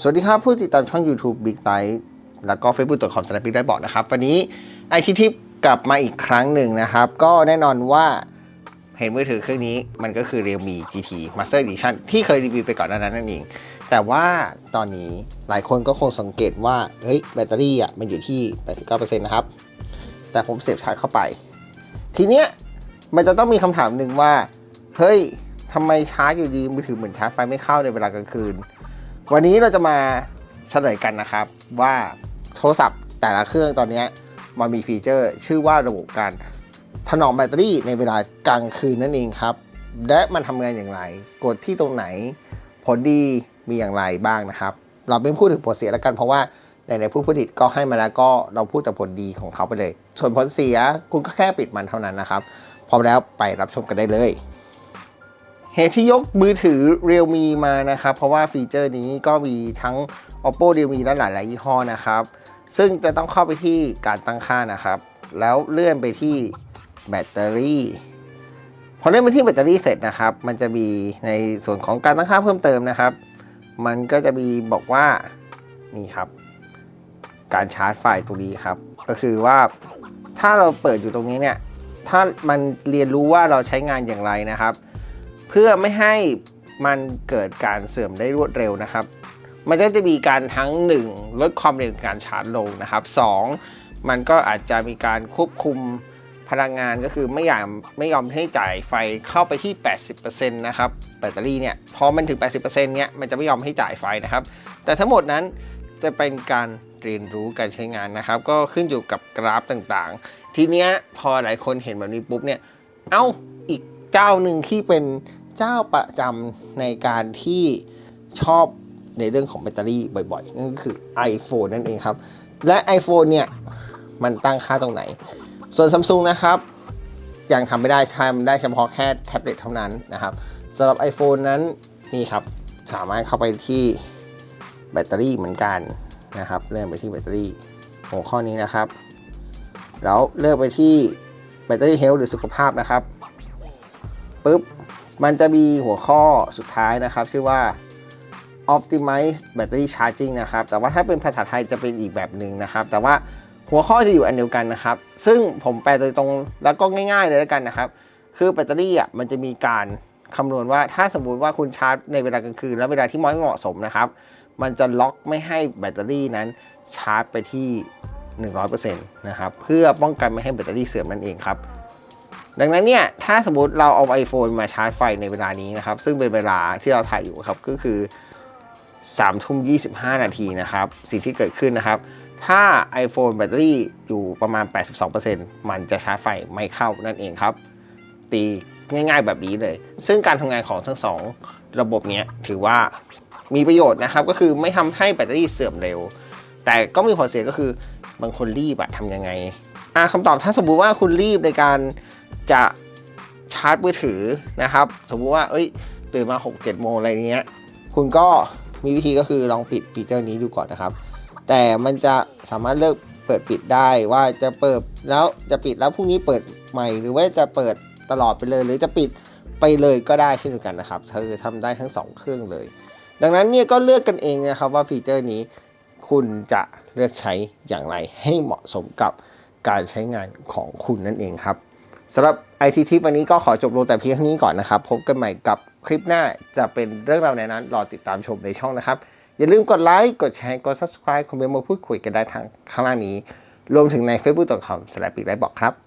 สวัสดีครับ ผู้ติดตามช่อง YouTube Big t i แล้วก็ Facebook.com s l a s h Big ได้บอกนะครับ วันนี้ไอทีทิปกลับมาอีกครั้งหนึ่งนะครับ ก็แน่นอนว่าเห็นมือถือเครื่องนี้มันก็คือ Realme GT Master Edition ที่เคยรีวิวไปก่อนหน้านั้นนั่นเอง แต่ว่าตอนนี้หลายคนก็คงสังเกตว่าเฮ้ยแบตเตอรี่อะมันอยู่ที่ 89%นะครับ แต่ผมเสียบชาร์จเข้าไป ทีเนี้ยมันจะต้องมีคำถามหนึ่งว่า เฮ้ยทำไมชาร์จอยู่ดีมือถือเหมือนชาร์จไฟไม่เข้าในเวลากลางคืน วันนี้เราจะมาเฉลยกันนะครับ ว่าโทรศัพท์แต่ละเครื่องตอนนี้มันมีฟีเจอร์ ชื่อว่าระบบการถนอมแบตเตอรี่ในเวลากลางคืนนั่นเองครับ และมันทำงานอย่างไร กดที่ตรงไหน ผลดีมีอย่างไรบ้างนะครับ เราไม่พูดถึงผลเสียแล้วกันเพราะว่าในในผู้ผลิตก็ให้มาแล้วก็เราพูดแต่ผลดีของเขาไปเลย ส่วนผลเสียคุณก็แค่ปิดมันเท่านั้นนะครับพร้อมแล้วไปรับชมกันได้เลย เหตุที่ยกมือถือ Realme มานะครับ เพราะว่าฟีเจอร์นี้ก็มีทั้ง Oppo Realme และหลายๆยี่ห้อนะครับ ซึ่งจะต้องเข้าไปที่การตั้งค่านะครับ แล้วเลื่อนไปที่แบตเตอรี่พอเลื่อนไปที่แบตเตอรี่เสร็จนะครับ มันจะมีในส่วนของการตั้งค่าเพิ่มเติมนะครับ มันก็จะมีบอกว่านี่ครับ การชาร์จไฟตรงนี้ครับ ก็คือว่าถ้าเราเปิดอยู่ตรงนี้เนี่ยถ้ามันเรียนรู้ว่าเราใช้งานอย่างไรนะครับ เพื่อไม่ให้มันเกิดการเสื่อมได้รวดเร็วนะครับ มันก็จะมีการทั้ง 1 ลดความเร็วการชาร์จลงนะครับ 2 มันก็อาจจะมีการควบคุมพลังงานก็คือไม่อยากไม่ยอมให้จ่ายไฟเข้าไปที่ 80%นะครับแบตเตอรี่เนี่ยพอมันถึง 80%เนี่ยมันจะไม่ยอมให้จ่ายไฟนะครับ แต่ทั้งหมดนั้นจะเป็นการเรียนรู้การใช้งานนะครับ ก็ขึ้นอยู่กับกราฟต่างๆ ทีเนี้ยพอหลายคนเห็นแบบนี้ปุ๊บเนี่ย เอ้าอีก เจ้าหนึ่งที่เป็นเจ้าประจำในการที่ชอบในเรื่องของแบตเตอรี่บ่อยๆ นั่นก็คือ iPhone นั่นเองครับ และ iPhone เนี่ย มันตั้งค่าตรงไหน ส่วน Samsung นะครับ ยังทำไม่ได้ใช้มันได้เฉพาะแค่แท็บเล็ตเท่านั้นนะครับสำหรับ iPhone นั้นนี่ครับ สามารถเข้าไปที่แบตเตอรี่เหมือนกันนะครับ เลื่อนไปที่แบตเตอรี่หัวข้อนี้นะครับ แล้วเลือกไปที่แบตเตอรี่เฮลหรือสุขภาพนะครับ ปุ๊บ มันจะมีหัวข้อสุดท้ายนะครับ ชื่อว่า optimize battery charging นะครับ แต่ว่าถ้าเป็นภาษาไทยจะเป็นอีกแบบหนึ่งนะครับ แต่ว่าหัวข้อจะอยู่อันเดียวกันนะครับ ซึ่งผมแปลโดยตรงแล้วก็ง่ายๆเลยแล้วกันนะครับ คือแบตเตอรี่อะมันจะมีการคำนวณว่าถ้าสมมุติว่าคุณชาร์จในเวลากลางคืน และเวลาที่ไม่เหมาะสมนะครับ มันจะล็อกไม่ให้แบตเตอรี่นั้นชาร์จไปที่ 100%นะครับ เพื่อป้องกันไม่ให้แบตเตอรี่เสื่อมนั่นเองครับ ดังนั้นเนี่ยถ้าสมมติเราเอา iPhone มาชาร์จไฟในเวลานี้นะครับ ซึ่งเป็นเวลาที่เราถ่ายอยู่ครับก็คือ3ทุ่ม25 นาทีนะครับ สิ่งที่เกิดขึ้นนะครับ ถ้า iPhone แบตเตอรี่อยู่ประมาณ 82%มันจะชาร์จไฟไม่เข้านั่นเองครับ ตีง่ายๆแบบนี้เลย ซึ่งการทำงานของทั้งสองระบบเนี้ยถือว่ามีประโยชน์นะครับ ก็คือไม่ทำให้แบตเตอรี่เสื่อมเร็ว แต่ก็มีผลเสียก็คือบางคนรีบอะทำยังไงอะคำตอบถ้าสมมติว่าคุณรีบในการ จะชาร์จมือถือนะครับ สมมุติว่าเอ้ยตื่นมา 6 7 โมงอะไรเงี้ย คุณก็มีวิธีก็คือลองปิดฟีเจอร์นี้ดูก่อนนะครับ แต่มันจะสามารถเลือกเปิดปิดได้ว่าจะเปิดแล้วจะปิดแล้วพรุ่งนี้เปิดใหม่หรือว่าจะเปิดตลอดไปเลย หรือจะปิดไปเลยก็ได้เช่นเดียวกันนะครับคือทำได้ทั้งสองเครื่องเลย ดังนั้นเนี่ยก็เลือกกันเองนะครับว่าฟีเจอร์นี้คุณจะเลือกใช้อย่างไรให้เหมาะสมกับการใช้งานของคุณนั่นเองครับ สำหรับไอทีทิปวันนี้ก็ขอจบลงแต่เพียงเท่านี้ก่อนนะครับ พบกันใหม่กับคลิปหน้าจะเป็นเรื่องราวในนั้น รอติดตามชมในช่องนะครับ อย่าลืมกดไลค์ กดแชร์ กด subscribe คอมเมนต์มาพูดคุยกันได้ทางข้างล่างนี้ รวมถึงใน facebook.com สลับปีกไลบอกครับ